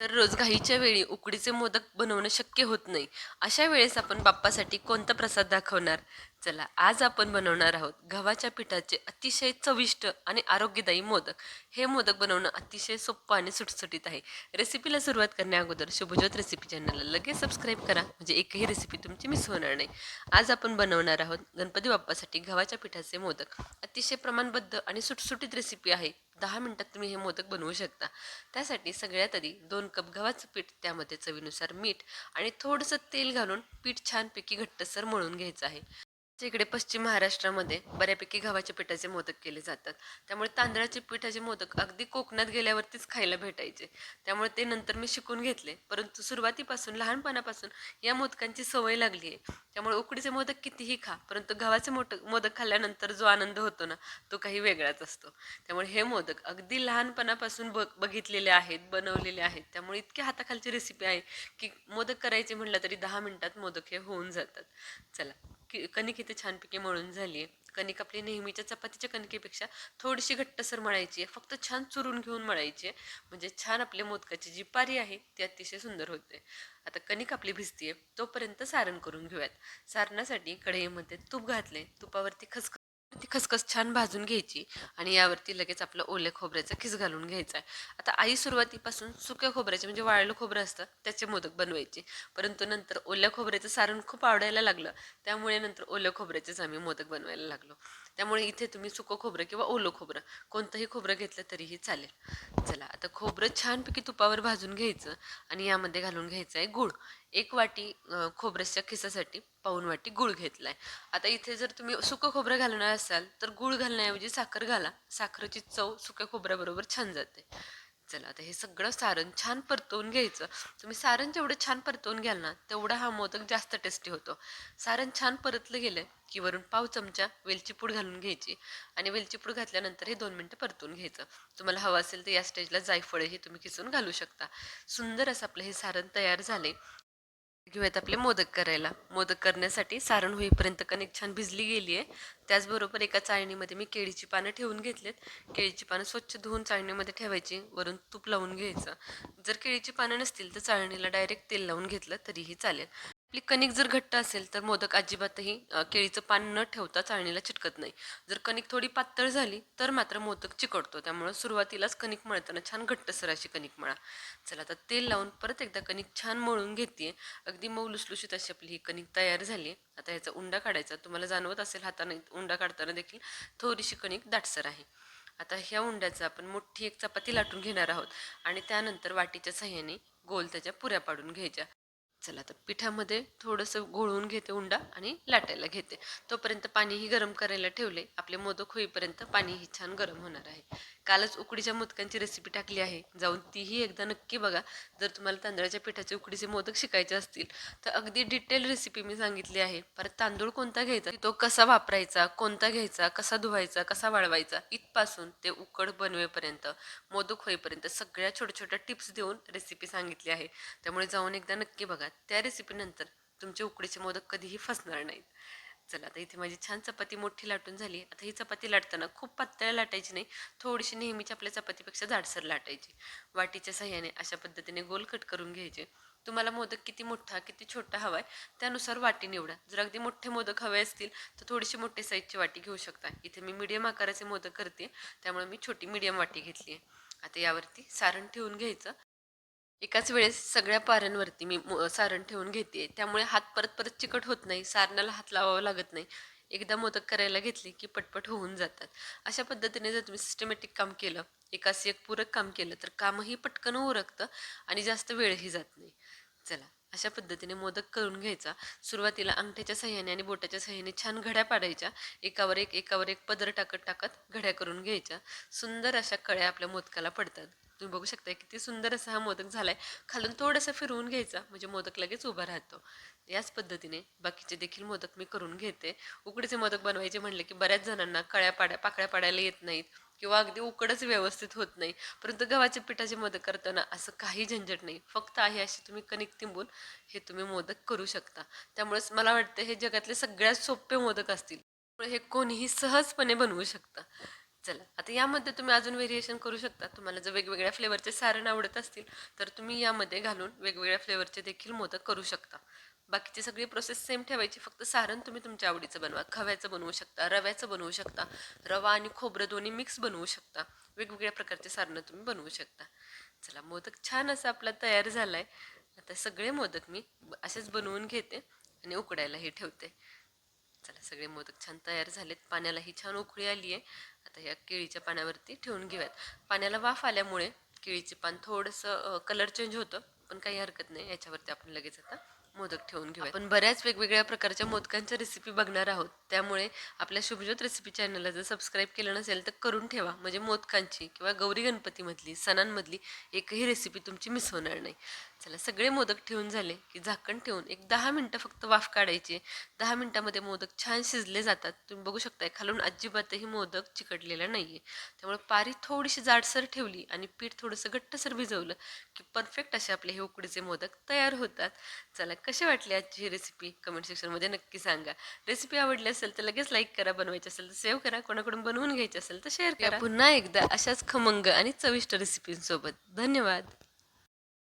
तर रोज घाईच्या वेळी उकडीचे मोदक बनवणं शक्य होत नाही. अशा वेळेस आपण बाप्पासाठी कोणता प्रसाद दाखवणार? चला आज आपण बनवणार आहोत गव्हाच्या पिठाचे अतिशय चविष्ट आणि आरोग्यदायी मोदक. हे मोदक बनवणं अतिशय सोपं आणि सुटसुटीत आहे. रेसिपीला सुरुवात करण्या अगोदर शुभज्योत रेसिपी चॅनलला लगेच सबस्क्राईब करा. म्हणजे एकही रेसिपी तुमची मिस होणार नाही. आज आपण बनवणार आहोत गणपती बाप्पासाठी गव्हाच्या पिठाचे मोदक. अतिशय प्रमाणबद्ध आणि सुटसुटीत रेसिपी आहे. दहा मिनटात तुम्ही हे मोदक बनवू शकता. त्यासाठी सगळ्यात आधी दोन कप गव्हाचं पीठ त्यामध्ये चवीनुसार मीठ आणि थोडंसं तेल घालून पीठ छानपैकी घट्टसर मळून घ्यायचं आहे. इकडे पश्चिम महाराष्ट्रामध्ये बऱ्यापैकी गव्हाच्या पिठाचे मोदक केले जातात. त्यामुळे तांदळाचे पिठाचे मोदक अगदी कोकणात गेल्यावरतीच खायला भेटायचे. त्यामुळे ते नंतर मी शिकून घेतले. परंतु सुरुवातीपासून लहानपणापासून या मोदकांची सवय लागली आहे. त्यामुळे उकडीचे मोदक कितीही खा परंतु गव्हाचे मोदक मोदक खाल्ल्यानंतर जो आनंद होतो ना तो काही वेगळाच असतो. त्यामुळे हे मोदक अगदी लहानपणापासून बघ बघितलेले आहेत बनवलेले आहेत. त्यामुळे इतकी हाताखालची रेसिपी आहे की मोदक करायचे म्हटलं तरी दहा मिनिटात मोदक हे होऊन जातात. चला. की कणिक इथे छानपैकी मळून झाली आहे कणिक आपली नेहमीच्या चपातीच्या कणकेपेक्षा थोडीशी घट्टसर मळायची आहे. फक्त छान चुरून घेऊन मळायची आहे. म्हणजे छान आपल्या मोदकाची जी पारी आहे ती अतिशय सुंदर होते. आता कणिक आपली भिजतीये तोपर्यंत सारण करून घेऊयात. सारणासाठी कढईमध्ये तूप घातले तुपावरती खसखस ती खसखस छान भाजून घ्यायची आणि यावरती लगेच आपलं ओल्या खोबऱ्याचा खिस घालून घ्यायचा आहे. आता आई सुरुवातीपासून सुक्या खोबऱ्याचे म्हणजे वाळलं खोबरं असतं त्याचे मोदक बनवायचे. परंतु नंतर ओल्या खोबऱ्याचं सारण खूप आवडायला लागलं. त्यामुळे नंतर ओल्या खोबऱ्याचेच आम्ही मोदक बनवायला लागलो. त्यामुळे इथे तुम्ही सुकं खोबरं किंवा ओलं खोबरं कोणतंही खोबरं घेतलं तरीही चालेल. चला आता खोबरं छानपैकी तुपावर भाजून घ्यायचं आणि यामध्ये घालून घ्यायचं आहे गूळ. एक वाटी खोबऱ्याच्या खिसासाठी पाऊन वाटी गूळ आहे आता इथे जर तुम्ही सुकं खोबरं घालणार असाल तर गूळ घालण्याऐवजी साखर घाला. साखरेची चव सुक्या खोबऱ्याबरोबर छान जाते. चला आता हे सगळं सारण छान परतवून घ्यायचं. तुम्ही सारण जेवढं छान परतवून घ्याल ना तेवढा हा मोदक जास्त टेस्टी होतो. सारण छान परतलं गेलं की वरून पाव चमचा वेलची पूड घालून घ्यायची आणि वेलची पूड घातल्यानंतर हे दोन मिनटं परतून घ्यायचं. तुम्हाला हवं असेल तर या स्टेजला जायफळही तुम्ही किसून घालू शकता. सुंदर असं आपलं हे सारण तयार झाले घेऊयात आपले मोदक करायला. मोदक करण्यासाठी सारण होईपर्यंत कणिक छान भिजली गेली आहे त्याचबरोबर एका चाळणीमध्ये मी केळीची पानं ठेवून घेतलेत. केळीची पानं स्वच्छ धुवून चाळणीमध्ये ठेवायची. वरून तूप लावून घ्यायचं. जर केळीची पानं नसतील तर चाळणीला डायरेक्ट तेल लावून घेतलं तरीही चालेल. आपली कणिक जर घट्ट असेल तर मोदक अजिबातही केळीचं पान न ठेवता चाळणीला चिटकत नाही. जर कणिक थोडी पातळ झाली तर मात्र मोदक चिकटतो. त्यामुळं सुरुवातीलाच कणिक मळताना छान घट्टसर अशी कणिक मळा. चला आता तेल लावून परत एकदा कणिक छान मळून घेते अगदी मऊ लुसलुशीत अशी आपली ही कणिक तयार झाली आता ह्याचा उंडा काढायचा. तुम्हाला जाणवत असेल हाताने उंडा काढताना देखील थोडीशी कणिक दाटसर आहे. आता ह्या उंड्याचं आपण मोठी एक चपाती लाटून घेणार आहोत आणि त्यानंतर वाटीच्या सहाय्याने गोल त्याच्या पुऱ्या पाडून घ्यायच्या. चला तर पिठामध्ये थोडंसं घोळवून घेते उंडा आणि लाटायला घेते. तोपर्यंत पाणीही गरम करायला ठेवले. आपले मोदक होईपर्यंत पाणीही छान गरम होणार आहे. कालच उकडीच्या मोदकांची रेसिपी टाकली आहे. जाऊन तीही एकदा नक्की बघा. जर तुम्हाला तांदळाच्या पिठाचे उकडीचे मोदक शिकायचे असतील तर अगदी डिटेल रेसिपी मी सांगितली आहे. परत तांदूळ कोणता घ्यायचा? तो कसा वापरायचा? कोणता घ्यायचा? कसा धुवायचा? कसा वाळवायचा? इथपासून ते उकड बनवेपर्यंत मोदक होईपर्यंत सगळ्या छोट्या छोट्या टिप्स देऊन रेसिपी सांगितली आहे. त्यामुळे जाऊन एकदा नक्की बघा. त्या रेसिपीनंतर तुमचे उकडीचे मोदक कधीही फसणार नाहीत. चला आता इथे माझी छान चपाती मोठी लाटून झाली. आता ही चपाती लाटताना खूप पातळ लाटायची नाही थोडीशी नेहमीची आपल्या चपातीपेक्षा जाडसर लाटायची. वाटीच्या सहाय्याने अशा पद्धतीने गोल कट करून घ्यायचे. तुम्हाला मोदक किती मोठा किती छोटा हवा आहे त्यानुसार वाटी निवडा. जर अगदी मोठे मोदक हवे असतील तर थोडीशी मोठे साईजची वाटी घेऊ शकता. इथे मी मीडियम आकाराचे मोदक करते त्यामुळे मी छोटी मीडियम वाटी घेतली आहे आता यावरती सारण ठेवून घ्यायचं. एकाच वेळेस सगळ्या पाऱ्यांवरती मी मो- सारण ठेवून घेते. त्यामुळे हात परत परत चिकट होत नाही. सारणाला हात लावावा लागत नाही. एकदा मोदक करायला घेतले की पटपट होऊन जातात. अशा पद्धतीने जर तुम्ही सिस्टमॅटिक काम केलं एकास एक पूरक काम केलं तर कामही पटकन उरकतं आणि जास्त वेळही जात नाही. चला अशा पद्धतीने मोदक करून घ्यायचा. सुरुवातीला अंगठ्याच्या सहाय्याने आणि बोटाच्या सहाय्याने छान घड्या पाडायच्या. एकावर एक एकावर एक पदर टाकत टाकत घड्या करून घ्यायच्या. सुंदर अशा कळ्या आपल्या मोदकाला पडतात. तुम्ही बघू शकता किती सुंदर असा हा मोदक झालाय. खालून थोडंसं फिरवून घ्यायचा म्हणजे मोदक लगेच उभा राहतो. याच पद्धतीने बाकीचे देखील मोदक मी करून घेते. उकडीचे मोदक बनवायचे म्हणले की बऱ्याच जणांना कळ्या पाड्या पाकळ्या पाडायला येत नाहीत किंवा अगदी उकडच व्यवस्थित होत नाही. परंतु गव्हाच्या पिठाचे मोदक करताना असं काही झंझट नाही. फक्त आहे अशी तुम्ही कणिक तिंबून हे तुम्ही मोदक करू शकता. त्यामुळेच मला वाटतं हे जगातले सगळ्यात सोपे मोदक असतील. हे कोणीही सहजपणे बनवू शकतं. चला आता यामध्ये तुम्ही अजून व्हेरिएशन करू शकता. तुम्हाला जर वेगवेगळ्या फ्लेवरचे सारण आवडत असतील तर तुम्ही यामध्ये घालून वेगवेगळ्या फ्लेवरचे देखील मोदक करू शकता. बाकीची सगळी प्रोसेस सेम ठेवायची फक्त सारण तुम्ही तुमच्या आवडीचं बनवा. खव्याचं बनवू शकता रव्याचं बनवू शकता रवा आणि खोबरं दोन्ही मिक्स बनवू शकता. वेगवेगळ्या प्रकारचे सारणं तुम्ही बनवू शकता. चला मोदक छान असा आपला तयार झाला आहे आता सगळे मोदक मी असेच बनवून घेते आणि उकडायलाही ठेवते. चला सगळे मोदक छान तयार झालेत. पाण्यालाही छान उकळी आली आहे. आता या केळीच्या पाण्यावरती ठेवून घेऊयात. पाण्याला वाफ आल्यामुळे केळीचे पान थोडंसं कलर चेंज होतं पण काही हरकत नाही. याच्यावरती आपण लगेच आता मोदक ठेवून घेऊ आपण बऱ्याच वेगवेगळ्या प्रकारच्या मोदकांच्या रेसिपी बघणार आहोत. त्यामुळे आपल्या शुभज्योत रेसिपी चॅनलला जर सबस्क्राईब केलं नसेल तर करून ठेवा. म्हणजे मोदकांची किंवा गौरी गणपतीमधली सणांमधली एकही रेसिपी तुमची मिस होणार नाही. चला सगळे मोदक ठेवून झाले की झाकण ठेवून एक दहा मिनटं फक्त वाफ काढायची. दहा मिनटामध्ये मोदक छान शिजले जातात. तुम्ही बघू शकताय खालून अजिबातही मोदक चिकटलेला आहे त्यामुळे पारी थोडीशी जाडसर ठेवली आणि पीठ थोडंसं घट्टसर भिजवलं की परफेक्ट असे आपले हे उकडीचे मोदक तयार होतात. चला कसे वाटले आजची ही रेसिपी कमेंट सेक्शनमध्ये नक्की सांगा. रेसिपी आवडली असेल तर लगेच लाईक करा बनवायची असेल तर सेव्ह करा. कोणाकडून बनवून घ्यायची असेल तर शेअर करा. पुन्हा एकदा अशाच खमंग आणि चविष्ट रेसिपींसोबत धन्यवाद.